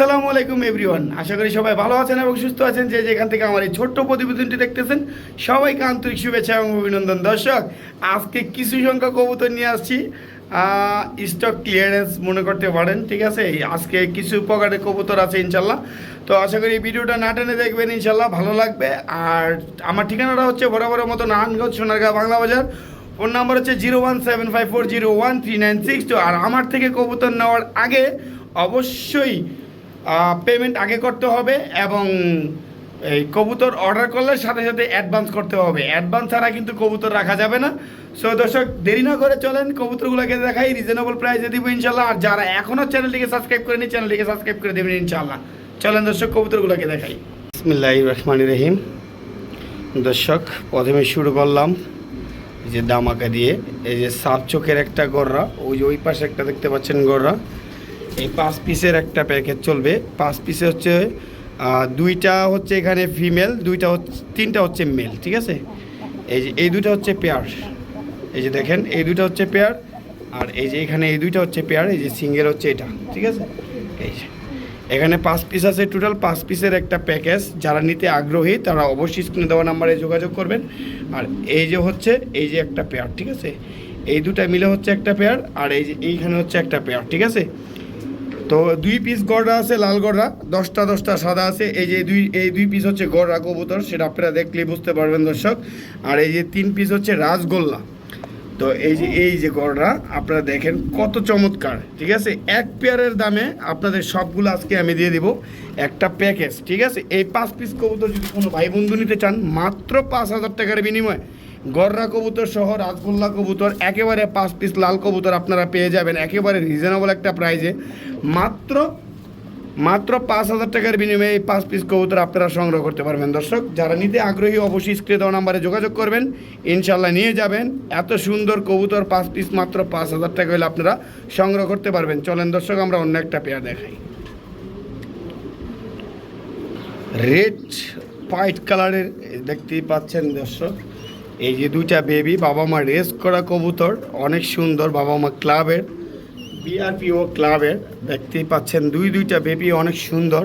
আসসালামু আলাইকুম এভরিওয়ান আশা করি সবাই ভালো আছেন এবং সুস্থ আছেন যে যেখান থেকে আমার এই ছোট্ট প্রতিবেদনটি দেখতেছেন। সবাইকে আন্তরিক শুভেচ্ছা এবং অভিনন্দন। দর্শক, আজকে কিছু সংখ্যক কবুতর নিয়ে আসছি। স্টক ক্লিয়ারেন্স মনে করতে পারেন, ঠিক আছে? আজকে কিছু পকেটে কবুতর আছে, ইনশাল্লাহ। তো আশা করি ভিডিওটা না টেনে দেখবেন, ইনশাল্লাহ ভালো লাগবে। আর আমার ঠিকানাটা হচ্ছে বরাবরের মতো নারায়ণগঞ্জ সোনারগাঁ বাংলা বাজার। ফোন নাম্বার হচ্ছে zero one seven five four zero one three nine six two. আর আমার থেকে কবুতর নেওয়ার আগে অবশ্যই পেমেন্ট আগে করতে হবে এবং এই কবুতর অর্ডার করলে সাথে সাথে অ্যাডভান্স করতে হবে। অ্যাডভান্স ছাড়া কিন্তু কবুতর রাখা যাবে না। সো দর্শক, দেরি না করে চলেন, কবুতরগুলোকে দেখাই রিজনেবল প্রাইসে দিব ইনশাল্লাহ। আর যারা এখনও চ্যানেলটিকে সাবস্ক্রাইব করেনি চ্যানেলটিকে সাবস্ক্রাইব করে দেবেন ইনশাল্লাহ। চলেন, দর্শক, কবুতরগুলোকে দেখাই। বিসমিল্লাহ রহমান রহিম। দর্শক, প্রথমে শুরু করলাম। যে দামাকা দিয়ে, এই যে সাত চোখের একটা গররা, ওই যে ওই পাশে একটা দেখতে পাচ্ছেন গররা। এই পাঁচ পিসের একটা প্যাকেজ চলবে। পাঁচ পিসে হচ্ছে দুইটা হচ্ছে এখানে ফিমেল, দুইটা হচ্ছে, তিনটা হচ্ছে মেল, ঠিক আছে? এই যে, এই দুইটা হচ্ছে পেয়ার। এই যে দেখেন, এই দুইটা হচ্ছে পেয়ার, আর এই যে এখানে এই দুইটা হচ্ছে পেয়ার, এই যে সিঙ্গেল হচ্ছে এটা, ঠিক আছে? এই যে, এখানে পাঁচ পিস আছে টোটাল, পাঁচ পিসের একটা প্যাকেজ। যারা নিতে আগ্রহী, তারা অবশ্যই স্ক্রিনে দেওয়া নাম্বারে যোগাযোগ করবেন। আর এই যে হচ্ছে, এই যে একটা পেয়ার, ঠিক আছে? এই দুটা মিলে হচ্ছে একটা পেয়ার, আর এই যে এইখানে হচ্ছে একটা পেয়ার, ঠিক আছে? তো দুই পিস গড়রা আছে, লাল গড়রা। দশটা দশটা সাদা আছে। এই যে দুই, এই দুই পিস হচ্ছে গড়রা কবুতর, সেটা আপনারা দেখলেই বুঝতে পারবেন দর্শক। আর এই যে তিন পিস হচ্ছে রাজগোল্লা তো এই যে এই যে গড়রা, আপনারা দেখেন কত চমৎকার, ঠিক আছে? এক পেয়ারের দামে আপনাদের সবগুলো আজকে আমি দিয়ে দিব একটা প্যাকেজ, ঠিক আছে? এই পাঁচ পিস কবুতর যদি কোনো ভাই বন্ধু নিতে চান, মাত্র পাঁচ হাজার টাকার বিনিময়ে গররা কবুতর সহ রাজগোল্লা কবুতর, একেবারে পাঁচ পিস লাল কবুতর আপনারা পেয়ে যাবেন, একেবারে রিজনেবল একটা প্রাইজে মাত্র মাত্র পাঁচ হাজার টাকার বিনিময়ে এই পাঁচ পিস কবুতর আপনারা সংগ্রহ করতে পারবেন। দর্শক, যারা নিতে আগ্রহী অবশ্যই স্ক্রিনে দেওয়া নাম্বারে যোগাযোগ করবেন ইনশাল্লাহ নিয়ে যাবেন। এত সুন্দর কবুতর, পাঁচ পিস মাত্র পাঁচ হাজার টাকা হলে আপনারা সংগ্রহ করতে পারবেন। চলেন দর্শক, আমরা অন্য একটা পেয়ার দেখাই। রেড হোয়াইট কালারের দেখতেই পাচ্ছেন দর্শক। এই যে দুইটা বেবি বাবা মা রেস করা কবুতর, অনেক সুন্দর বাবা মা ক্লাবের বিআরপিও ক্লাবের দেখতেই পাচ্ছেন দুই দুইটা বেবি অনেক সুন্দর।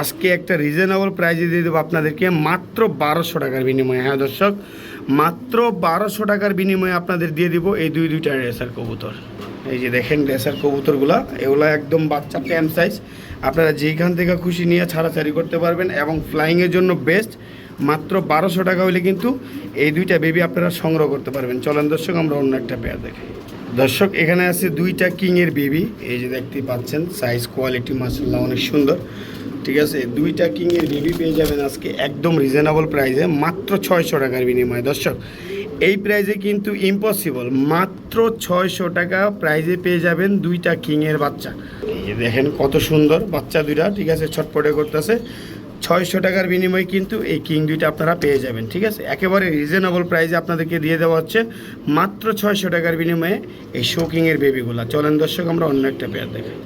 আজকে একটা রিজনেবল প্রাইজে দিয়ে দেবো আপনাদেরকে, মাত্র বারোশো টাকার বিনিময়ে হ্যাঁ দর্শক? মাত্র বারোশো টাকার বিনিময়ে আপনাদের দিয়ে দিব এই দুই দুইটা রেসার কবুতর। এই যে দেখেন রেসার কবুতরগুলা, এগুলো একদম বাচ্চা প্যান সাইজ আপনারা যেইখান থেকে খুশি নিয়ে ছাড়াছাড়ি করতে পারবেন এবং ফ্লাইংয়ের জন্য বেস্ট মাত্র বারোশো টাকা হলে কিন্তু এই দুইটা বেবি আপনারা সংগ্রহ করতে পারবেন। চলেন দর্শক, আমরা অন্য একটা পেয়ার দেখি। দর্শক, এখানে আছে দুইটা কিংয়ের বেবি এই যে দেখতে পাচ্ছেন সাইজ কোয়ালিটি মাসাল্লাহ অনেক সুন্দর। ঠিক আছে দুইটা কিংয়ের বেবি পেয়ে যাবেন আজকে একদম রিজনেবল প্রাইসে মাত্র ছয়শো টাকার বিনিময়ে। দর্শক, এই প্রাইজে কিন্তু ইম্পসিবল মাত্র ছয়শো টাকা প্রাইজে পেয়ে যাবেন দুইটা কিংয়ের বাচ্চা। এই যে দেখেন কত সুন্দর বাচ্চা দুইটা, ঠিক আছে, ছটপটে করতেছে। ছয়শো টাকার বিনিময়ে কিন্তু এই কিং দুইটা আপনারা পেয়ে যাবেন, ঠিক আছে? একেবারে রিজনেবল প্রাইসে আপনাদেরকে দিয়ে দেওয়া হচ্ছে মাত্র ছয়শো টাকার বিনিময়ে এই শো কিংয়ের বেবিগুলো চলেন দর্শক, আমরা অন্য একটা পেয়ার দেখাই।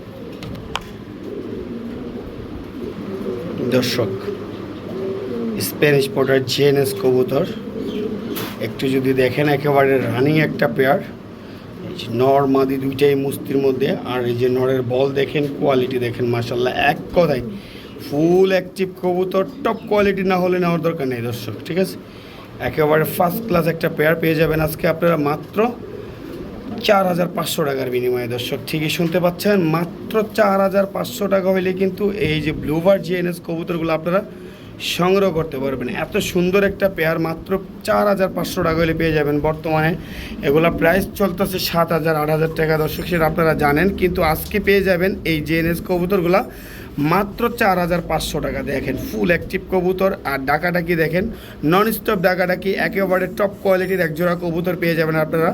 দর্শক স্প্যানিশ পটার জিএনএস কবুতর। একটু যদি দেখেন, একেবারে রানিং একটা পেয়ার নর মাদি দুইটাই মুস্তির মধ্যে, আর এই যে নরের বল দেখেন কোয়ালিটি দেখেন মাসাল্লাহ এক কথায় ফুল অ্যাক্টিভ কবুতর টপ কোয়ালিটি না হলে নেওয়ার দরকার নেই দর্শক, ঠিক আছে? একেবারে ফার্স্ট ক্লাস একটা পেয়ার পেয়ে যাবেন আজকে আপনারা মাত্র চার হাজার পাঁচশো টাকার বিনিময়ে দর্শক, ঠিকই শুনতে পাচ্ছেন? মাত্র চার হাজার পাঁচশো টাকা হলে কিন্তু এই যে ব্লুবার জিএনএস কবুতরগুলো আপনারা সংগ্রহ করতে পারবেন। এত সুন্দর একটা পেয়ার মাত্র চার হাজার পাঁচশো টাকা হলে পেয়ে যাবেন বর্তমানে। এগুলা প্রাইস চলতেছে সাত হাজার, আট হাজার টাকা দর্শক, সেটা আপনারা জানেন। কিন্তু আজকে পেয়ে যাবেন এই জিএনএস কবুতরগুলা মাত্র চার হাজার পাঁচশো টাকা দেখেন ফুল অ্যাক্টিভ কবুতর। আর ডাকাডাকি দেখেন নন স্টপ ডাকাডাকি, একেবারে টপ কোয়ালিটির একজোড়া কবুতর পেয়ে যাবেন আপনারা।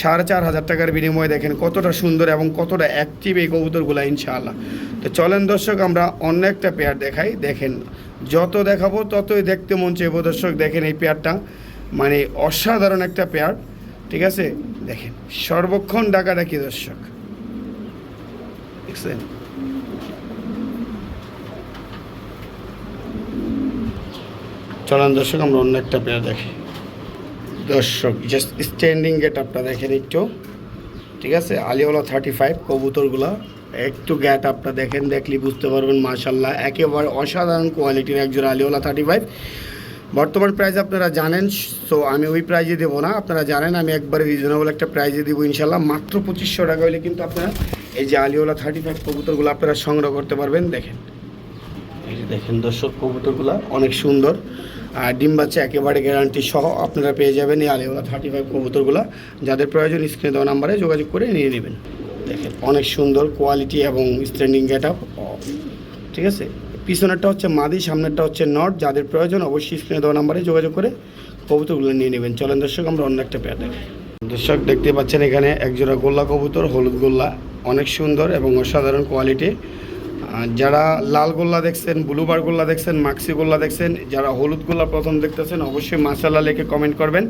সাড়ে চার হাজার টাকার বিনিময়ে দেখেন, কতটা সুন্দর এবং কতটা অ্যাক্টিভ এই কবুতরগুলো, ইনশাআল্লাহ। তো চলেন দর্শক, আমরা অন্য একটা পেয়ার দেখাই। দেখেন, যত দেখাবো ততই দেখতে মন চাইব। দর্শক, দেখেন এই পেয়ারটা মানে অসাধারণ একটা পেয়ার ঠিক আছে? দেখেন, সর্বক্ষণ ডাকাডাকি দর্শক। চলেন দর্শক, আমরা অন্য একটা পেয়ার দেখি। দর্শক জাস্ট স্ট্যান্ডিং গেট আপটা দেখেন একটু। ঠিক আছে? আলিওয়ালা থার্টি ফাইভ কবুতরগুলা। একটু গ্যাট আপটা দেখেন দেখলে বুঝতে পারবেন মাশাল্লাহ একেবারে অসাধারণ কোয়ালিটির একজন আলিওলা থার্টি ফাইভ বর্তমান প্রাইস আপনারা জানেন সো আমি ওই প্রাইজে দেবো না। আপনারা জানেন, আমি একবারে রিজনেবল একটা প্রাইজে দেবো ইনশাল্লাহ মাত্র পঁচিশশো টাকা হলে কিন্তু আপনারা এই যে আলিওলা থার্টি ফাইভ কবুতরগুলো আপনারা সংগ্রহ করতে পারবেন। দেখেন। এই যে দেখেন দর্শক, কবুতরগুলো অনেক সুন্দর। আর ডিম বাচ্চা একেবারে গ্যারান্টি সহ আপনারা পেয়ে যাবেন এই আলিওলা থার্টি ফাইভ কবুতরগুলো। যাদের প্রয়োজন স্ক্রিনে দেওয়া নাম্বারে যোগাযোগ করে নিয়ে নেবেন। দেখেন, অনেক সুন্দর কোয়ালিটি এবং স্ট্যান্ডিং গেট আপ ঠিক আছে? পিছনেরটা হচ্ছে মাদি, সামনেরটা হচ্ছে নট। যাদের প্রয়োজন, অবশ্যই স্ক্রিনে দেওয়া নাম্বারে যোগাযোগ করে কবুতরগুলো নিয়ে নেবেন। চলেন দর্শক, আমরা অন্য একটা পেয়ার দেখাই দর্শক, দেখতে পাচ্ছেন এখানে একজোড়া গোল্লা কবুতর, হলুদ গোল্লা। অনেক সুন্দর এবং অসাধারণ কোয়ালিটি যারা লাল গোল্লা দেখছেন ব্লুবার গোল্লা দেখছেন, মাক্সি গোল্লা দেখছেন, যারা হলুদ গোল্লা প্রথম দেখতেছেন, অবশ্যই মাসাল্লা লেখে কমেন্ট করবেন।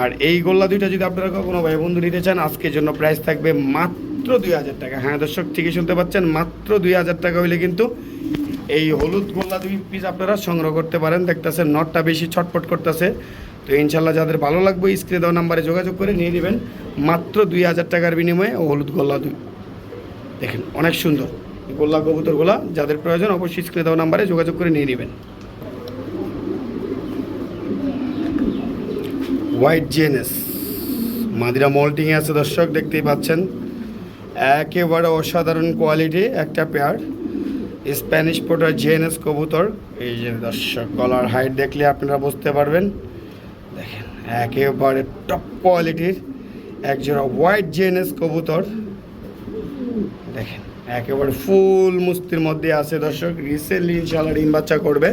আর এই গোল্লা দুইটা যদি আপনারা কোনো ভাই বন্ধু নিতে চান, আজকের জন্য প্রাইস থাকবে মাত্র দুই হাজার টাকা। হ্যাঁ দর্শক, ঠিকই শুনতে পাচ্ছেন, মাত্র দুই হাজার টাকা হইলে কিন্তু এই হলুদ গোল্লা দুই পিস আপনারা সংগ্রহ করতে পারেন। দেখতেছেন, নটটা বেশি ছটপট করতেছে। তো ইনশাল্লাহ যাদের ভালো লাগবে, স্ক্রিনে দেওয়া নাম্বারে যোগাযোগ করে নিয়ে নেবেন। মাত্র দুই হাজার টাকার বিনিময়ে হলুদ গোল্লা দুই। দেখেন, অনেক সুন্দর। গোল্লা কবুতরগুলা যাদের প্রয়োজন অবশ্যই স্ক্রিনে দেওয়া নাম্বারে যোগাযোগ করে নিয়ে নেবেন। হোয়াইট জেনেস মাদিরা মল্টিংয়ে আছে দর্শক, দেখতেই পাচ্ছেন। একেবারে অসাধারণ কোয়ালিটি একটা পেয়ার স্প্যানিশ পোটার জেনেস কবুতর। এই যে দর্শক গলার হাইট দেখলে আপনারা বুঝতে পারবেন। দেখেন, একেবারে টপ কোয়ালিটির একজোড়া হোয়াইট জেনেস কবুতর। দেখেন একেবারে ফুল মুস্তির মধ্যে আছে দর্শক। রিসেন্টলি ইনশাল্লাহ ডিম বাচ্চা করবে।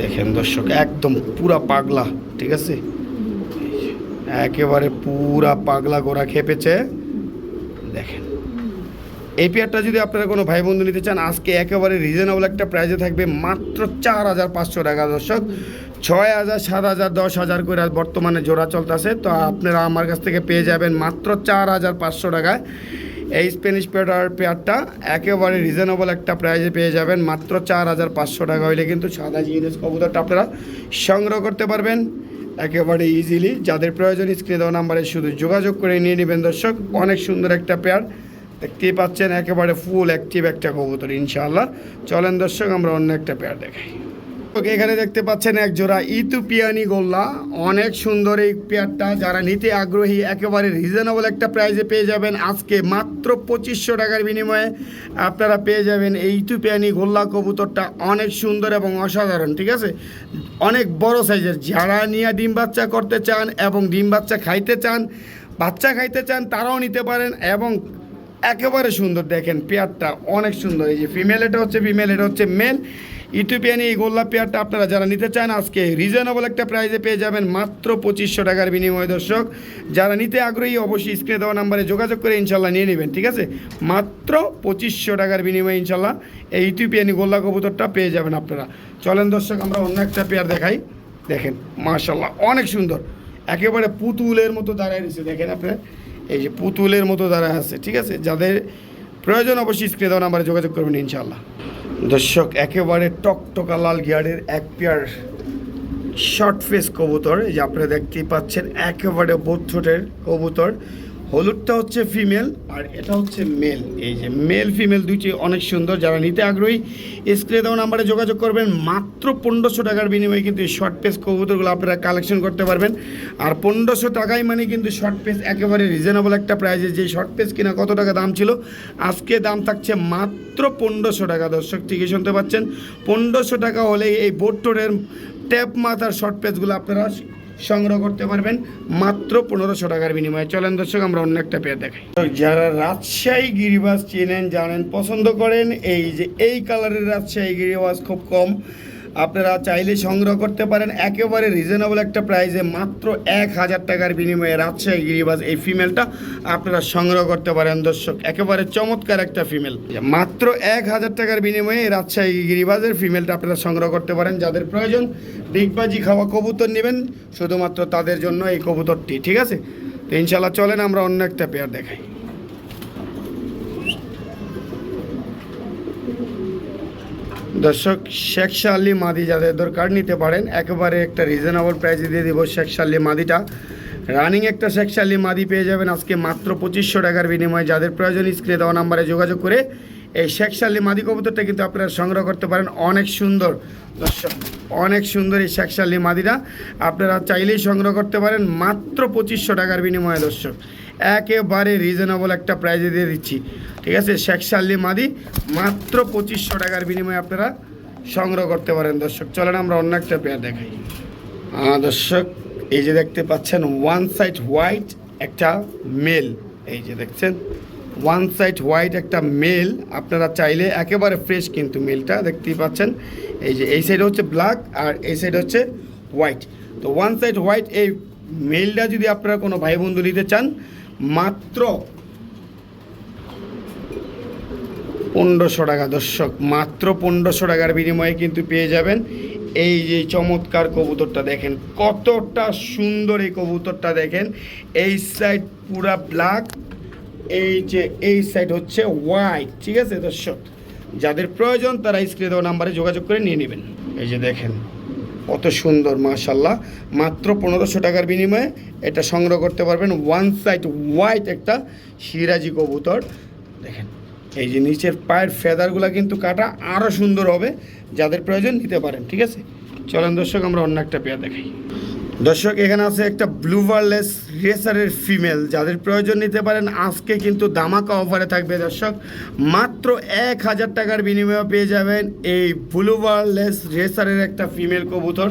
দেখেন দর্শক, একদম পুরা পাগলা, ঠিক আছে? একেবারে পুরা পাগলা গোড়া খেপেছে। দেখেন। এই পেয়ারটা যদি আপনারা কোনো ভাই বন্ধু নিতে চান, আজকে একেবারে রিজনেবল একটা প্রাইজে থাকবে মাত্র চার হাজার পাঁচশো টাকা দর্শক। ছয় হাজার, সাত হাজার, দশ হাজার করে বর্তমানে জোড়া চলতেছে। তো আপনারা আমার কাছ থেকে পেয়ে যাবেন মাত্র চার হাজার পাঁচশো টাকায় এই স্প্যানিশ পেয়ার পেয়ারটা একেবারে রিজনেবল একটা প্রাইজে পেয়ে যাবেন মাত্র চার হাজার পাঁচশো টাকা হইলে কিন্তু সাদা জিনিস, কবুতরটা আপনারা সংগ্রহ করতে পারবেন একেবারে ইজিলি যাদের প্রয়োজন স্ক্রিনে দেওয়া নাম্বারে শুধু যোগাযোগ করে নিয়ে নেবেন দর্শক। অনেক সুন্দর একটা পেয়ার দেখতেই পাচ্ছেন, একেবারে ফুল অ্যাক্টিভ একটা কবুতর ইনশাআল্লাহ। চলেন দর্শক, আমরা অন্য একটা পেয়ার দেখাই। এখানে দেখতে পাচ্ছেন এক জোড়া ইতুপিয়ানি গোল্লা। অনেক সুন্দর এই পেয়ারটা। যারা নিতে আগ্রহী, একেবারে রিজনেবল একটা প্রাইসে পেয়ে যাবেন। আজকে মাত্র পঁচিশশো টাকার বিনিময়ে আপনারা পেয়ে যাবেন এই ইতুপিয়ানি গোল্লা কবুতরটা। অনেক সুন্দর এবং অসাধারণ, ঠিক আছে? অনেক বড় সাইজের। যারা নিয়ে ডিম বাচ্চা করতে চান এবং ডিম বাচ্চা খাইতে চান, বাচ্চা খাইতে চান, তারাও নিতে পারেন এবং একেবারে সুন্দর। দেখেন পেয়ারটা অনেক সুন্দর। এই যে ফিমেল এটা হচ্ছে ফিমেল এটা হচ্ছে মেল ইথিওপিয়ানি এই গোল্লা পেয়ারটা আপনারা যারা নিতে চান, আজকে রিজনেবল একটা প্রাইজে পেয়ে যাবেন মাত্র পঁচিশশো টাকার বিনিময়, দর্শক। যারা নিতে আগ্রহী, অবশ্যই স্ক্রিনে দেওয়া নাম্বারে যোগাযোগ করে ইনশাল্লাহ নিয়ে নেবেন, ঠিক আছে? মাত্র পঁচিশশো টাকার বিনিময়ে ইনশাল্লাহ এই ইথিওপিয়ানি গোল্লা কবুতরটা পেয়ে যাবেন আপনারা। চলেন দর্শক, আমরা অন্য একটা পেয়ার দেখাই। দেখেন মার্শাল্লাহ অনেক সুন্দর। একেবারে পুতুলের মতো দাঁড়ায় রয়েছে। দেখেন আপনার এই যে পুতুলের মতো যারা আছে, ঠিক আছে? যাদের প্রয়োজন অবশ্যই স্ক্রিনে দেওয়া নাম্বারে যোগাযোগ করবেন ইনশাল্লাহ দর্শক, একেবারে টকটকা লাল গিয়ারের এক পেয়ার শর্ট ফেস কবুতর যে আপনারা দেখতেই পাচ্ছেন, একেবারে বোথোটের কবুতর। হলুদটা হচ্ছে ফিমেল আর এটা হচ্ছে মেল। এই যে মেল, ফিমেল দুইটি অনেক সুন্দর, যারা নিতে আগ্রহী স্ক্রিনে দেওয়া নাম্বারে যোগাযোগ করবেন। মাত্র পনেরোশো টাকার বিনিময়ে কিন্তু এই শর্ট পেস কবুতরগুলো আপনারা কালেকশন করতে পারবেন। আর পনেরোশো টাকায় মানে কিন্তু শর্ট পেস একেবারে রিজনেবল একটা প্রাইজে যে শর্ট পেস কিনা কত টাকা দাম ছিল, আজকে দাম থাকছে মাত্র পনেরোশো টাকা। দর্শক, ঠিকই শুনতে পাচ্ছেন। পনেরোশো টাকা হলে এই বোট্টোরের ট্যাপ মাথার শর্ট পেসগুলো আপনারা সংগ্রহ করতে পারবেন মাত্র পনেরোশো টাকার বিনিময়ে। চলেন দর্শক, আমরা অন্য একটা পেয়ে দেখাই। যারা রাজশাহী গিরিবাস চেনেন, জানেন, পছন্দ করেন, এই যে এই কালারের রাজশাহী গিরিবাস খুব কম। আপনারা চাইলে সংগ্রহ করতে পারেন। একেবারে রিজনেবল একটা প্রাইসে মাত্র এক হাজার টাকার বিনিময়ে রাজশাহী গিরিবাজ এই ফিমেলটা আপনারা সংগ্রহ করতে পারেন, দর্শক। একেবারে চমৎকার একটা ফিমেল মাত্র এক হাজার টাকার বিনিময়ে রাজশাহী গিরিবাজের ফিমেলটা আপনারা সংগ্রহ করতে পারেন। যাদের প্রয়োজন, ডিগবাজি খাওয়া কবুতর নেবেন, শুধুমাত্র তাদের জন্য এই কবুতরটি, ঠিক আছে? তো ইনশাল্লাহ চলেন আমরা অন্য একটা পেয়ার দেখাই। দর্শক, শেখ শালি মাদি যাদের দরকার নিতে পারেন, একেবারে একটা রিজনেবল প্রাইসে দিয়ে দিব শেখ শালি মাদিটা। রানিং একটা শেখ শালি মাদি পেয়ে যাবেন আজকে মাত্র পঁচিশশো টাকার বিনিময়ে। যাদের প্রয়োজন স্ক্রিনে দেওয়া নাম্বারে যোগাযোগ করে এই শেখ শালি মাদি কবুতরটা কিন্তু আপনারা সংগ্রহ করতে পারেন। অনেক সুন্দর, দর্শক, অনেক সুন্দর এই শেখ শালি মাদিটা। আপনারা চাইলেই সংগ্রহ করতে পারেন মাত্র পঁচিশশো টাকার বিনিময়ে, দর্শক। একেবারে রিজনেবল একটা প্রাইজে দিয়ে দিচ্ছি। ঠিক আছে? শেখ শাল্লি মাদি মাত্র পঁচিশশো টাকার বিনিময়ে আপনারা সংগ্রহ করতে পারেন দর্শক। চলেন আমরা অন্য একটা পেয়ার দেখাই। দর্শক, এই যে দেখতে পাচ্ছেন ওয়ান সাইড হোয়াইট একটা মেল এই যে দেখছেন ওয়ান সাইড হোয়াইট একটা মেল আপনারা চাইলে একেবারে ফ্রেশ কিন্তু মেলটা দেখতেই পাচ্ছেন। এই যে, এই সাইড হচ্ছে ব্ল্যাক আর এই সাইড হচ্ছে হোয়াইট তো ওয়ান সাইড হোয়াইট এই মেলটা যদি আপনারা কোনো ভাই বন্ধু নিতে চান মাত্র পনেরোশো টাকা, দর্শক, মাত্র পনেরোশো টাকার বিনিময়ে কিন্তু পেয়ে যাবেন। এই যে চমৎকার কবুতরটা দেখেন, কতটা সুন্দর এই কবুতরটা দেখেন। এই সাইড পুরা ব্ল্যাক এই যে, এই সাইড হচ্ছে হোয়াইট ঠিক আছে দর্শক? যাদের প্রয়োজন তারা স্ক্রিনে দেওয়া নাম্বারে যোগাযোগ করে নিয়ে নেবেন। এই যে দেখেন কত সুন্দর মাশাল্লাহ মাত্র পনেরোশো টাকার বিনিময়ে এটা সংগ্রহ করতে পারবেন। ওয়ান সাইড হোয়াইট একটা সিরাজি কবুতর। দেখেন, এই যে নিচের পায়ের ফেদারগুলো কিন্তু কাটা আরও সুন্দর হবে। যাদের প্রয়োজন নিতে পারেন, ঠিক আছে? চলেন দর্শক, আমরা অন্য একটা পেয়া দেখাই। দর্শক, এখানে আছে একটা ব্লুভারলেস রেসারের ফিমেল যাদের প্রয়োজন নিতে পারেন, আজকে কিন্তু দামাকা অফারে থাকবে দর্শক। মাত্র এক হাজার টাকার বিনিময়ে পেয়ে যাবেন এই ব্লুভারলেস রেসারের একটা ফিমেল কবুতর।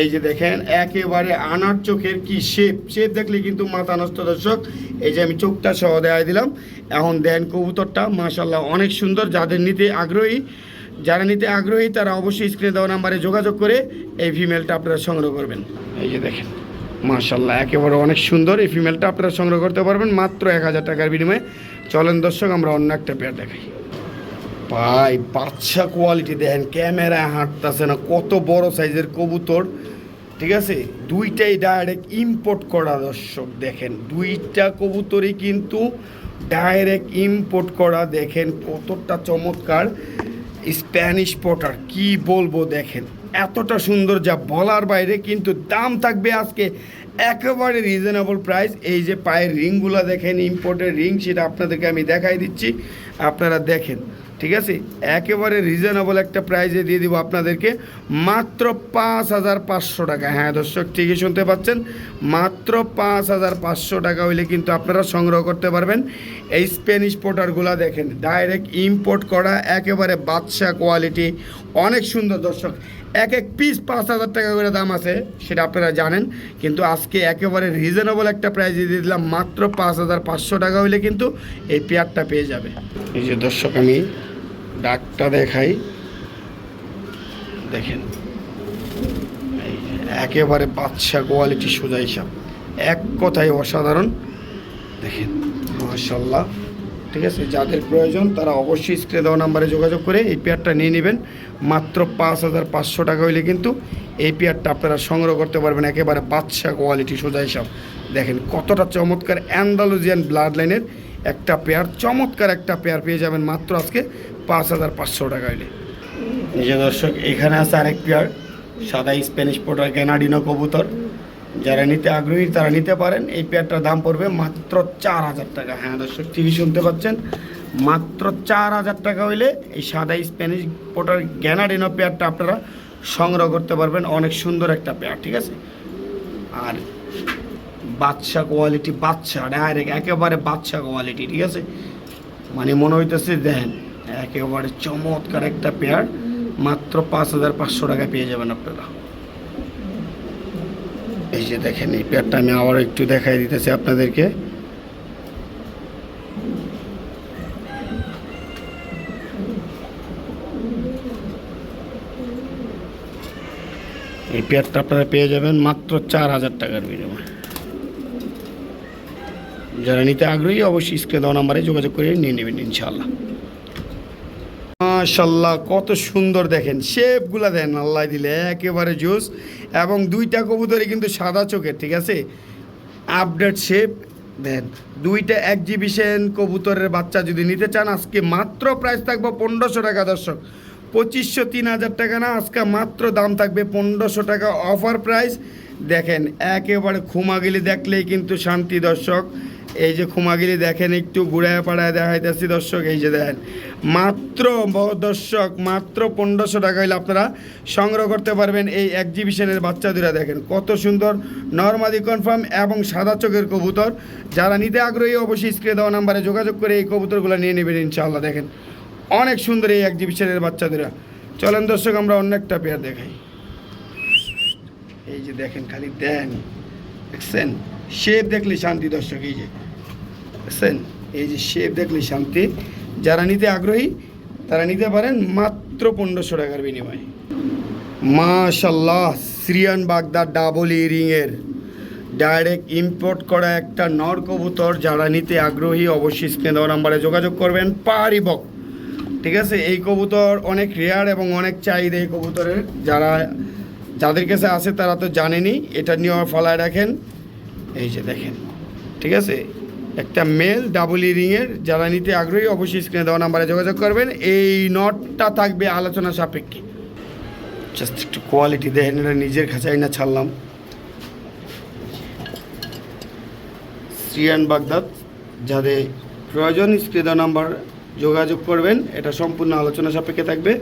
এই যে দেখেন, একেবারে আনার চোখের কি শেপ শেপ দেখলে কিন্তু মাথা নষ্ট দর্শক। এই যে আমি চোখটা সহ দেখাই দিলাম। এখন দেন কবুতরটা মাশাল্লাহ অনেক সুন্দর। যাদের নিতে আগ্রহী যারা নিতে আগ্রহী তারা অবশ্যই স্ক্রিনে দেওয়া নাম্বারে যোগাযোগ করে এই ফিমেলটা আপনারা সংগ্রহ করবেন। এই যে দেখেন মার্শাল্লাহ একেবারে অনেক সুন্দর এই ফিমেলটা আপনারা সংগ্রহ করতে পারবেন মাত্র এক হাজার টাকার বিনিময়ে। চলেন দর্শক আমরা অন্য একটা পেয়ার দেখাই। ভাই বাচ্চা কোয়ালিটি দেখেন ক্যামেরায় হাঁটতেছে না কত বড় সাইজের কবুতর ঠিক আছে? দুইটাই ডাইরেক্ট ইম্পোর্ট করা দর্শক দেখেন। দুইটা কবুতরই কিন্তু ডাইরেক্ট ইম্পোর্ট করা দেখেন কতটা চমৎকার। স্প্যানিশ পটার কি বলব দেখেন, এতটা সুন্দর যা বলার বাইরে, কিন্তু দাম থাকবে আজকে একেবারে রিজনেবল প্রাইস এই যে পায়ের রিংগুলো দেখেন ইম্পোর্টের রিং, সেটা আপনাদেরকে আমি দেখাই দিচ্ছি। আপনারা দেখেন ঠিক আছে? একেবারে রিজনেবল একটা প্রাইজে দিয়ে দিব আপনাদেরকে। মাত্র পাঁচ হাজার পাঁচশো টাকা। হ্যাঁ দর্শক, ঠিকই শুনতে পাচ্ছেন। মাত্র পাঁচ হাজার পাঁচশো টাকা হইলে কিন্তু আপনারা সংগ্রহ করতে পারবেন। এই স্প্যানিশ পোটারগুলো দেখেন ডাইরেক্ট ইম্পোর্ট করা, একেবারে বাদশা কোয়ালিটি অনেক সুন্দর, দর্শক। এক এক পিস পাঁচ হাজার টাকা করে দাম আছে, সেটা আপনারা জানেন। কিন্তু আজকে একেবারে রিজনেবল একটা প্রাইজে দিয়ে দিলাম। মাত্র পাঁচ হাজার পাঁচশো টাকা হইলে কিন্তু এই পেয়ারটা পেয়ে যাবে। এই যে দর্শক, আমি ডাকটা দেখাই। দেখেন। একেবারে বাদশা কোয়ালিটি সোজা হিসাব। এক কথায় অসাধারণ। দেখেন মাশাল্লাহ ঠিক আছে, যাদের প্রয়োজন তারা অবশ্যই স্ক্রিনে দেওয়া নাম্বারে যোগাযোগ করে এই পেয়ারটা নিয়ে নেবেন। মাত্র পাঁচ হাজার পাঁচশো টাকা হইলে কিন্তু এই পেয়ারটা আপনারা সংগ্রহ করতে পারবেন একেবারে বাদশা কোয়ালিটি সোজা হিসাব। দেখেন, কতটা চমৎকার অ্যান্ডালুজিয়ান ব্লাড লাইনের একটা পেয়ার, চমৎকার একটা পেয়ার পেয়ে যাবেন মাত্র আজকে পাঁচ হাজার পাঁচশো টাকা হইলে। নিজে দর্শক, এখানে আছে আরেক পেয়ার সাদা স্প্যানিশ পোটার ক্যানাডিনো কবুতর। যারা নিতে আগ্রহী, তারা নিতে পারেন। এই পেয়ারটার দাম পড়বে মাত্র চার হাজার টাকা। হ্যাঁ দর্শক টিভি শুনতে পাচ্ছেন? মাত্র চার হাজার টাকা হইলে এই সাদা স্প্যানিশ পোটার গ্যানাডিনো পেয়ারটা আপনারা সংগ্রহ করতে পারবেন। অনেক সুন্দর একটা পেয়ার ঠিক আছে? আর বাচ্চা কোয়ালিটি বাচ্চা ডাইরেক্ট একেবারে বাচ্চা কোয়ালিটি ঠিক আছে? মানে মনে হইতেছে, দেখেন একেবারে চমৎকার একটা পেয়ার মাত্র পাঁচ হাজার পাঁচশো টাকা পেয়ে যাবেন আপনারা। এই যে দেখেন, এই পেয়ারটা আমি আবার একটু দেখাই দিতেছি আপনাদেরকে। এই পেয়ারটা আপনারা পেয়ে যাবেন মাত্র চার হাজার টাকার বিনিময়ে। যারা নিতে আগ্রহী, অবশ্যই স্ক্রিনে দেওয়া নাম্বারে যোগাযোগ করে নিয়ে নেবেন ইনশাল্লাহ মাশাল্লাহ, কত সুন্দর দেখেন। শেপগুলা দেন, আল্লাহ দিলে, একেবারে জুস। এবং দুইটা কবুতরই কিন্তু সাদা চোখের, ঠিক আছে? আপডেট শেপ দেন। দুইটা এক্সিবিশন কবুতরের বাচ্চা যদি নিতে চান, আজকে মাত্র প্রাইস থাকব পনেরোশো টাকা, দর্শক। পঁচিশশো, তিন হাজার টাকা না, আজকে মাত্র দাম থাকবে পনেরোশো টাকা অফার প্রাইস দেখেন, একেবারে খুমাগিলি দেখলেই কিন্তু শান্তি, দর্শক। এই যে খুমাগিরি দেখেন, একটু ঘুরায় পাড়ায় দেখাইতেছি দর্শক, এই যে দেখেন। মাত্র দর্শক, মাত্র পনেরোশো টাকা হলে আপনারা সংগ্রহ করতে পারবেন এই এক্সিবিশনের বাচ্চা দুরা দেখেন। কত সুন্দর, নর্মাদি কনফার্ম এবং সাদা চোখের কবুতর। যারা নিতে আগ্রহী, অবশ্যই স্ক্রিনে দেওয়া নাম্বারে যোগাযোগ করে এই কবুতরগুলো নিয়ে নেবেন, ইনশাআল্লাহ, দেখেন। অনেক সুন্দর এই এক্সিবিশনের বাচ্চাদেরা চলেন দর্শক, আমরা অন্য একটা পেয়ার দেখাই। এই যে দেখেন, খালি দেন। দেখছেন? শেপ দেখলে শান্তি দর্শক, এই যে। দেখছেন এই যে শেপ দেখলে শান্তি, যারা নিতে আগ্রহী, তারা নিতে পারেন মাত্র পনেরোশো টাকার বিনিময়ে। মাশাল্লাহ সিরিয়ান বাগদা ডাবল ইরিংয়ের ডাইরেক্ট ইম্পোর্ট করা একটা নর কবুতর, যারা নিতে আগ্রহী, অবশ্যই স্ক্রিনে দেওয়া নাম্বারে যোগাযোগ করবেন পারিবক ঠিক আছে? এই কবুতর অনেক রেয়ার এবং অনেক চাহিদা এই কবুতরের। যারা, যাদের কাছে আছে, তারা তো জানেনই এটা নিয়ে ফলায় রাখেন। এই যে দেখেন। ঠিক আছে? একটা মেল ডাবল ইরিংয়ের যারা নিতে আগ্রহী, অবশ্যই স্ক্রিনে দেওয়া নাম্বারে যোগাযোগ করবেন। এই নটটা থাকবে আলোচনা সাপেক্ষে। জাস্ট একটু কোয়ালিটি দেখেন, এটা নিজের খাঁচাই না ছাড়লাম। শ্রিয়ান বাগদাদ, যাদের প্রয়োজন স্ক্রিন নাম্বার যোগাযোগ করবেন। এটা সম্পূর্ণ আলোচনা সাপেক্ষে থাকবে।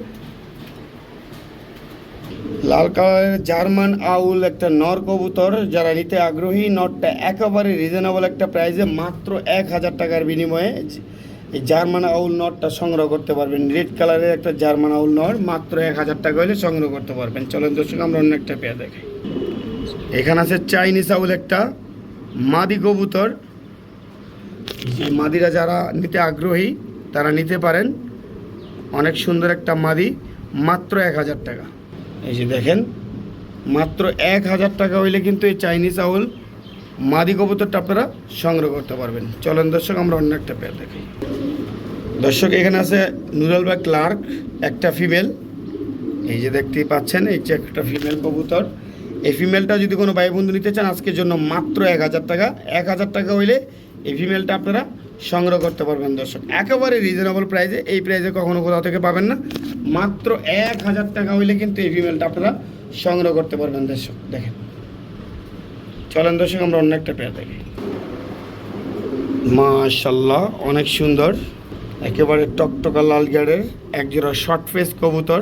লাল কালারের জার্মান আউল, একটা নর কবুতর। যারা নিতে আগ্রহী, নটটা একেবারে রিজনেবল একটা প্রাইসে মাত্র এক হাজার টাকার বিনিময়ে এই জার্মান আউল নটটা সংগ্রহ করতে পারবেন। রেড কালারের একটা জার্মান আউল নট মাত্র এক হাজার টাকা হলে সংগ্রহ করতে পারবেন। চলেন দর্শক, আমরা অন্য একটা পেয়ে দেখাই। এখানে আছে চাইনিজ আউল একটা মাদি কবুতর। যে মাদিরা যারা নিতে আগ্রহী, তারা নিতে পারেন। অনেক সুন্দর একটা মাদি, মাত্র এক হাজার টাকা। এই যে দেখেন, মাত্র এক হাজার টাকা হইলে কিন্তু এই চাইনিজ আউল মাদি কবুতরটা আপনারা সংগ্রহ করতে পারবেন। চলেন দর্শক, আমরা অন্য একটা পেয়ার দেখি দর্শক, এখানে আছে নুরাল বা ক্লার্ক, একটা ফিমেল এই যে দেখতেই পাচ্ছেন, এই যে একটা ফিমেল কবুতর। এই ফিমেলটা যদি কোনো ভাই বন্ধু নিতে চান, আজকের জন্য মাত্র এক হাজার টাকা। এক হাজার টাকা হইলে এই ফিমেলটা আপনারা সংগ্রহ করতে পারবেন দর্শক। একেবারে রিজনেবল প্রাইসে এই প্রাইসে কখনো কোথাও থেকে পাবেন না। মাত্র এক হাজার টাকা হইলে কিন্তু এই ফিমেলটা আপনারা সংগ্রহ করতে পারবেন দর্শক, দেখেন। চলেন দর্শক, আমরা অন্য একটা পেয়ার দেখি। মাশাল্লাহ অনেক সুন্দর। একেবারে টকটকা লাল গিয়ারের একজোড়া শর্ট ফেস কবুতর।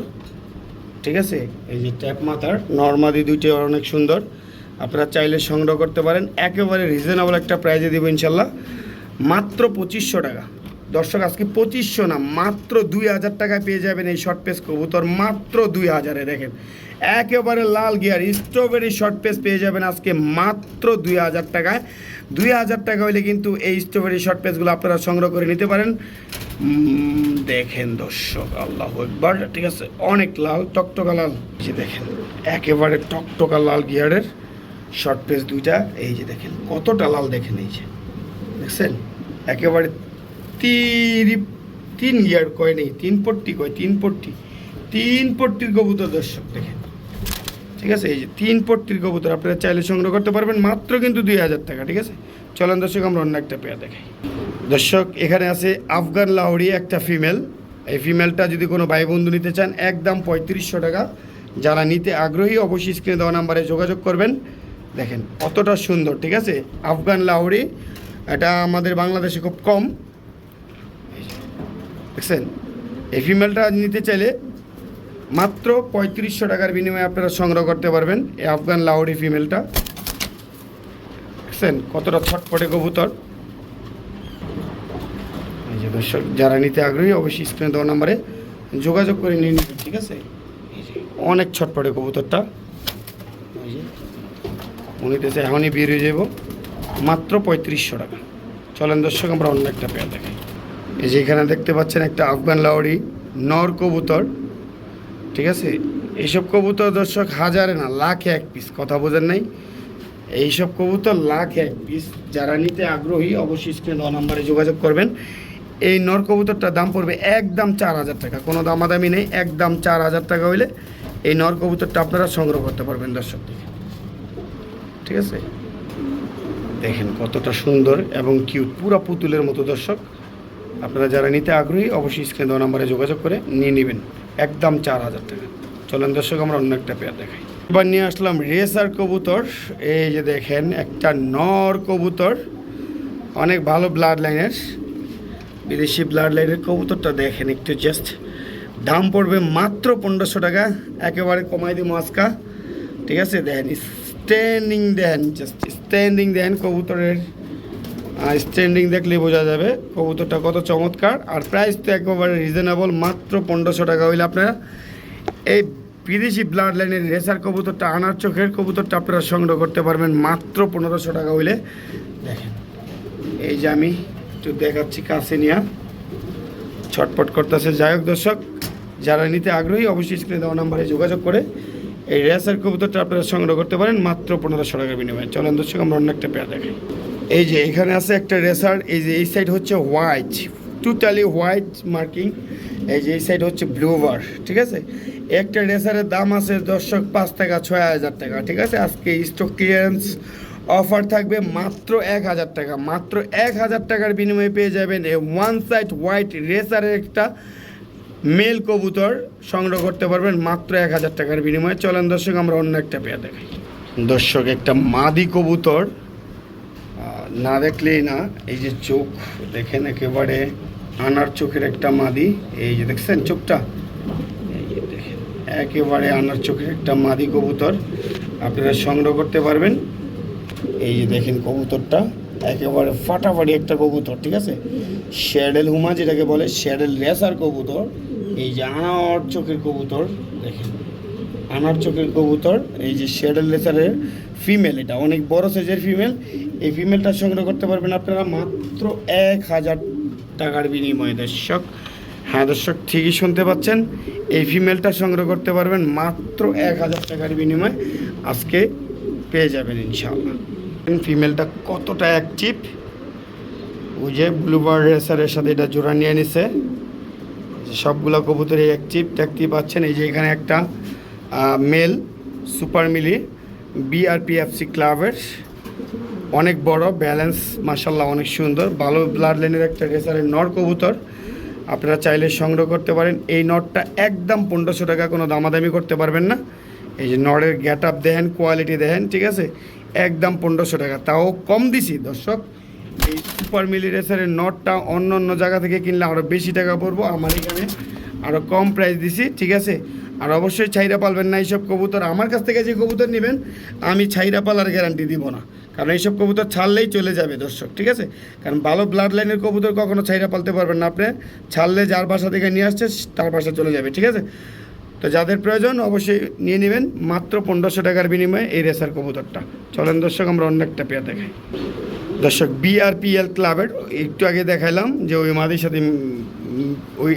ঠিক আছে? এই যে ট্যাপ মাথার, নর্মাদি দুইটি অনেক সুন্দর। আপনারা চাইলে সংগ্রহ করতে পারেন। একেবারে রিজনেবল একটা প্রাইজে দেবো ইনশাল্লাহ মাত্র পঁচিশশো টাকা। দর্শক, আজকে পঁচিশশো না, মাত্র দুই হাজার টাকায় পেয়ে যাবেন এই শর্ট পেস কবুতর, মাত্র দুই হাজারে। দেখেন, একেবারে লাল গিয়ার স্ট্রবেরি শর্ট পেস পেয়ে যাবেন আজকে মাত্র দুই হাজার টাকায়। দুই হাজার টাকা হলে কিন্তু এই স্ট্রবেরি শর্ট পেসগুলো আপনারা সংগ্রহ করে নিতে পারেন। দেখেন দর্শক, আল্লাহ একবার ঠিক আছে? অনেক লাল, টকটকা লাল। যে দেখেন, একেবারে টকটকা লাল গিয়ারের শর্ট পেস দুইটা। এই যে দেখেন, কতটা লাল দেখেন এই যে। দেখছেন? একেবারে তিরি, তিন গিয়ার কয় নেই, তিন পট্টি কয়, তিন পট্টি, তিন পট্টির কবুতর দর্শক দেখেন। ঠিক আছে? এই যে তিন পট্টির কবুতর আপনারা চাইলে সংগ্রহ করতে পারবেন, মাত্র কিন্তু দুই হাজার টাকা, ঠিক আছে? চলেন দর্শক, আমরা অন্য একটা পেয়ার দেখাই। দর্শক, এখানে আছে আফগান লাহরি, একটা ফিমেল এই ফিমেলটা যদি কোনো ভাই বন্ধু নিতে চান, একদম পঁয়ত্রিশশো টাকা। যারা নিতে আগ্রহী, অবশ্যই স্ক্রিনে দেওয়া নাম্বারে যোগাযোগ করবেন। দেখেন কতটা সুন্দর, ঠিক আছে? আফগান লাহরি এটা আমাদের বাংলাদেশে খুব কম। দেখছেন? এই ফিমেলটা নিতে চাইলে মাত্র পঁয়ত্রিশশো টাকার বিনিময়ে আপনারা সংগ্রহ করতে পারবেন এই আফগান লাহোরি ফিমেলটা দেখছেন? কতটা ছটপটে কবুতর। যারা নিতে আগ্রহী অবশ্যই স্ক্রিনে দেওয়া নাম্বারে যোগাযোগ করে নিয়ে নেবেন, ঠিক আছে? অনেক ছটপটে কবুতরটা। উনিতেছে এখনই বের হয়ে যাব মাত্র পঁয়ত্রিশশো টাকা। চলেন দর্শক, আমরা অন্য একটা পেয়ার দেখাই। এই যে এখানে দেখতে পাচ্ছেন একটা আফগান লাহোরি নর কবুতর। ঠিক আছে? এইসব কবুতর দর্শক হাজারে না, লাখে এক পিস কথা বোঝেন নাই? এইসব কবুতর লাখ এক পিস যারা নিতে আগ্রহী, অবশ্যই স্ক্রিন নাম্বারে যোগাযোগ করবেন। এই নর কবুতরটার দাম পড়বে একদম চার হাজার টাকা। কোনো দামাদামি নেই, একদম চার হাজার টাকা হইলে এই নর কবুতরটা আপনারা সংগ্রহ করতে পারবেন দর্শক থেকে ঠিক আছে? দেখেন কতটা সুন্দর এবং কিউট পুরা পুতুলের মতো দর্শক। আপনারা যারা নিতে আগ্রহী, অবশ্যই স্ক্রিন দেওয়া নাম্বারে যোগাযোগ করে নিয়ে নেবেন। একদম চার হাজার টাকা। চলেন দর্শক, আমরা অন্য একটা পেয়ার দেখাই। এবার নিয়ে আসলাম রেসার কবুতর। এই যে দেখেন, একটা নর কবুতর। অনেক ভালো ব্লাড লাইনের বিদেশি ব্লাড লাইনের কবুতরটা দেখেন একটু জাস্ট দাম পড়বে মাত্র পনেরোশো টাকা। একেবারে কমাই দিব আজকা। ঠিক আছে, দেখেন স্ট্যান্ডিং দেন জাস্ট স্ট্যান্ডিং দেন কবুতরের স্ট্যান্ডিং দেখলে বোঝা যাবে। কবুতরটা কত চমৎকার। আর প্রাইস তো একেবারে রিজনেবল মাত্র পনেরোশো টাকা হইলে আপনারা এই বিদেশি ব্লাড লাইনের রেসার কবুতরটা, আনার চোখের কবুতরটা আপনারা সংগ্রহ করতে পারবেন, মাত্র পনেরোশো টাকা হইলে। দেখেন, এই যে আমি একটু দেখাচ্ছি কাছে নিয়ে। ছটপট করতেছে। যাই হোক দর্শক, যারা নিতে আগ্রহী, অবশ্যই স্ক্রিনে দেওয়া নাম্বারে যোগাযোগ করে এই রেসার কবুতরটা আপনারা সংগ্রহ করতে পারেন মাত্র পনেরোশো টাকার বিনিময়ে। চলেন দর্শক, আমরা অন্য একটা পেয়ার দেখাই। এই যে এখানে আছে একটা রেসার, এই যে এই সাইড হচ্ছে হোয়াইট টোটালি হোয়াইট মার্কিং এই যে এই সাইড হচ্ছে ব্লু বার ঠিক আছে? একটা রেসারের দাম আছে দর্শক পাঁচ টাকা, ছয় হাজার টাকা, ঠিক আছে? আজকে স্টক ক্লিয়ারেন্স অফার থাকবে মাত্র এক হাজার টাকা, মাত্র এক হাজার টাকার বিনিময়ে পেয়ে যাবেন এই ওয়ান সাইড হোয়াইট রেসারের একটা মেল কবুতর সংগ্রহ করতে পারবেন মাত্র এক হাজার টাকার বিনিময়ে। চলেন দর্শক, আমরা অন্য একটা পেয়ার দেখাই। দর্শক, একটা মাদি কবুতর না দেখলেই না, এই যে চোখ, দেখেন একেবারে আনার চোখের একটা মাদি। এই যে দেখছেন চোখটা? একেবারে আনার চোখের একটা মাদি কবুতর আপনারা সংগ্রহ করতে পারবেন। এই যে দেখেন কবুতরটা, একেবারে ফাটাফাটি একটা কবুতর, ঠিক আছে? শ্যাডেল হুমা যেটাকে বলে শ্যাডেল রেসার কবুতর। এই যে আনার চোখের কবুতর, দেখেন। আনার চোখের কবুতর, এই যে শ্যাডেল রেসারের ফিমেল এটা, অনেক বড় সাইজের ফিমেল। এই ফিমেলটা সংগ্রহ করতে পারবেন আপনারা মাত্র এক হাজার টাকার বিনিময়ে, দর্শক। হ্যাঁ দর্শক, ঠিকই শুনতে পাচ্ছেন। এই ফিমেলটা সংগ্রহ করতে পারবেন মাত্র এক হাজার টাকার বিনিময়ে। আজকে পেয়ে যাবেন ইনশাআল্লাহ। ফিমেলটা কতটা অ্যাক্টিভ ওই যে ব্লুবার রেসারের সাথে এটা জোড়া নিয়ে নিছে। সবগুলো কবুতরই অ্যাক্টিভ দেখতেই পাচ্ছেন। এই যে এখানে একটা মেল সুপার মিলি বিআরপিএফসি ক্লাবের অনেক বড় ব্যালেন্স মাসাল্লাহ অনেক সুন্দর। ভালো ব্লাড লাইনের একটা রেসারের নর কবুতর। আপনারা চাইলে সংগ্রহ করতে পারেন। এই নটটা একদম পনেরোশো টাকা কোনো দামাদামি করতে পারবেন না। এই যে নরের গ্যাট আপ দেখেন কোয়ালিটি দেখেন ঠিক আছে? একদম পনেরোশো টাকা। তাও কম দিছি, দর্শক। এই সুপার মিলি রেসারের নটটা অন্য অন্য জায়গা থেকে কিনলে আরও বেশি টাকা পড়ব। আমার এখানে আরও কম প্রাইস দিছি, ঠিক আছে? আর অবশ্যই ছাইরা পালবেন না এইসব কবুতর। আমার কাছ থেকে যে কবুতর নেবেন, আমি ছাইরা পালার গ্যারান্টি দিব না। কারণ এইসব কবুতর ছাড়লেই চলে যাবে দর্শক, ঠিক আছে? কারণ ভালো ব্লাড লাইনের কবুতর কখনো ছাইরা পালতে পারবেন না আপনি। ছাড়লে যার বাসা থেকে নিয়ে আসছে, তার বাসা চলে যাবে, ঠিক আছে? তো যাদের প্রয়োজন অবশ্যই নিয়ে নেবেন, মাত্র পনেরোশো টাকার বিনিময়ে এই রেসার কবুতরটা। চলেন দর্শক, আমরা অন্য একটা পেয়ে দেখাই। দর্শক বিআরপিএল ক্লাবের একটু আগে দেখাইলাম যে ওই মাদির সাথে ওই,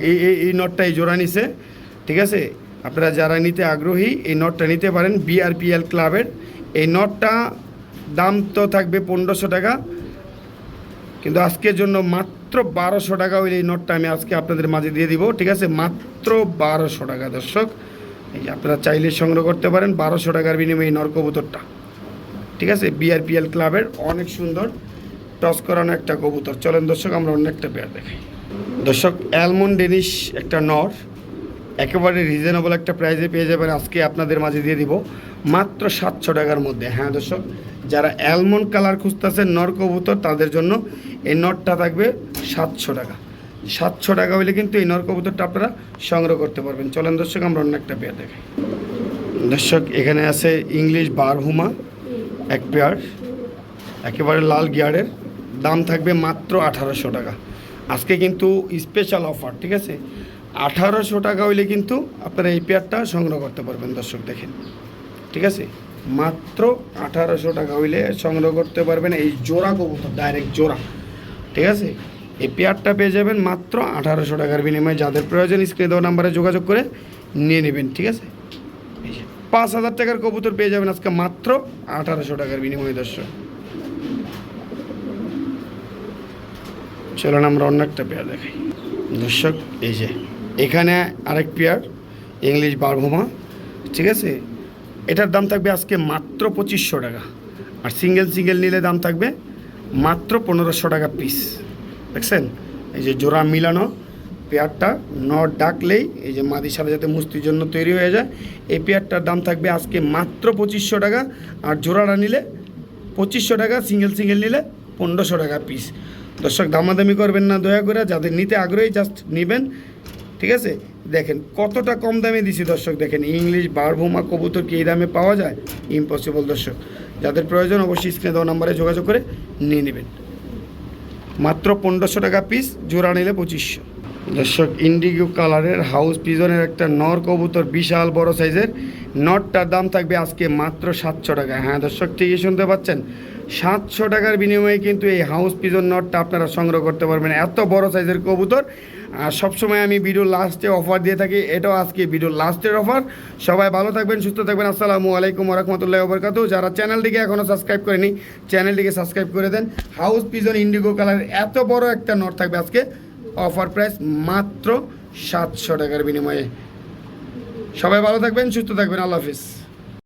এই নটটা এই জোড়া নিছে, ঠিক আছে? আপনারা যারা নিতে আগ্রহী, এই নটটা নিতে পারেন বিআরপিএল ক্লাবের এই নটটা দাম তো থাকবে পনেরোশো টাকা কিন্তু আজকের জন্য মাত্র বারোশো টাকা হইলে এই নোটটা আমি আজকে আপনাদের মাঝে দিয়ে দিব, ঠিক আছে? মাত্র বারোশো টাকা, দর্শক। এই আপনারা চাইলে সংগ্রহ করতে পারেন বারোশো টাকার বিনিময়ে এই নরকবুতরটা, ঠিক আছে? বিআরপিএল ক্লাবের অনেক সুন্দর টস করানো একটা কবুতর। চলেন দর্শক, আমরা অন্য একটা পেয়ার দেখাই। দর্শক অ্যালমন্ড ডেনিশ একটা নর। একেবারে রিজনেবল একটা প্রাইসে পেয়ে যাবেন। আজকে আপনাদের মাঝে দিয়ে দিব মাত্র সাতশো টাকার মধ্যে। হ্যাঁ দর্শক, যারা অ্যালমন্ড কালার খুঁজতেছেন, নর কবুতর, তাদের জন্য এই নটটা থাকবে সাতশো টাকা। সাতশো টাকা হলে কিন্তু এই নর কবুতরটা আপনারা সংগ্রহ করতে পারবেন। চলেন দর্শক, আমরা অন্য একটা পেয়ার দেখাই। দর্শক, এখানে আছে ইংলিশ বারহুমা এক পেয়ার একেবারে লাল গিয়ারের। দাম থাকবে মাত্র আঠারোশো টাকা। আজকে কিন্তু স্পেশাল অফার ঠিক আছে? আঠারোশো টাকা হইলে কিন্তু আপনারা এই পেয়ারটা সংগ্রহ করতে পারবেন, দর্শক দেখেন। ঠিক আছে? মাত্র আঠারোশো টাকা হইলে সংগ্রহ করতে পারবেন এই জোড়া কবুতর ডাইরেক্ট জোড়া। ঠিক আছে? এই পেয়ারটা পেয়ে যাবেন মাত্র আঠারোশো টাকার বিনিময়ে। যাদের প্রয়োজন, স্ক্রিনে দেওয়া নাম্বারে যোগাযোগ করে নিয়ে নেবেন, ঠিক আছে? পাঁচ হাজার টাকার কবুতর পেয়ে যাবেন আজকে মাত্র আঠারোশো টাকার বিনিময়ে, দর্শক। চলুন আমরা অন্য একটা পেয়ার দেখাই। দর্শক, এই যে এখানে আরেক পেয়ার ইংলিশ বারভুমা ঠিক আছে? এটার দাম থাকবে আজকে মাত্র পঁচিশশো টাকা। আর সিঙ্গেল সিঙ্গেল নিলে দাম থাকবে মাত্র পনেরোশো টাকা পিস দেখছেন? এই যে জোড়া মিলানো পেয়ারটা নট ডাকলেই এই যে মাদির সাথে সাথে মুস্তির জন্য তৈরি হয়ে যায়, এই পেয়ারটার দাম থাকবে আজকে মাত্র পঁচিশশো টাকা। আর জোড়াটা নিলে পঁচিশশো টাকা সিঙ্গেল সিঙ্গেল নিলে পনেরোশো টাকা পিস দর্শক, দামাদামি করবেন না, দয়া করে। যাদের নিতে আগ্রহী জাস্ট নেবেন। ঠিক আছে? দেখেন, কতটা কম দামে দিছি দর্শক, দেখেন, ইংলিশ বারভুমা কবুতর কি এই দামে পাওয়া যায়? ইম্পসিবল দর্শক। যাদের প্রয়োজন অবশ্যই স্ক্রিনে দেওয়া নাম্বারে যোগাযোগ করে নিয়ে নেবেন। মাত্র পনেরোশো টাকা পিস জোড়া নিলে পঁচিশশো। দর্শক ইন্ডিগো কালারের হাউস পিজনের একটা নর কবুতর, বিশাল, বড় সাইজের নটটার দাম থাকবে আজকে মাত্র সাতশো টাকা। হ্যাঁ দর্শক, ঠিকই শুনতে পাচ্ছেন। সাতশো টাকার বিনিময়ে কিন্তু এই হাউস পিজন নটটা আপনারা সংগ্রহ করতে পারবেন। এত বড় সাইজের কবুতর আর সবসময় আমি ভিডিও লাস্টে অফার দিয়ে থাকি, এটাও আজকে ভিডিও লাস্টের অফার সবাই ভালো থাকবেন, সুস্থ থাকবেন। আসসালামু আলাইকুম রহমতুল্লাহ বরকাতু যারা চ্যানেলটিকে এখনও সাবস্ক্রাইব করেনি, চ্যানেলটিকে সাবস্ক্রাইব করে দেন। হাউস পিজন ইন্ডিগো কালার এত বড় একটা নট থাকবে আজকে। অফার প্রাইস মাত্র সাতশো টাকার বিনিময়ে। সবাই ভালো থাকবেন, সুস্থ থাকবেন। আল্লাহ হাফিজ।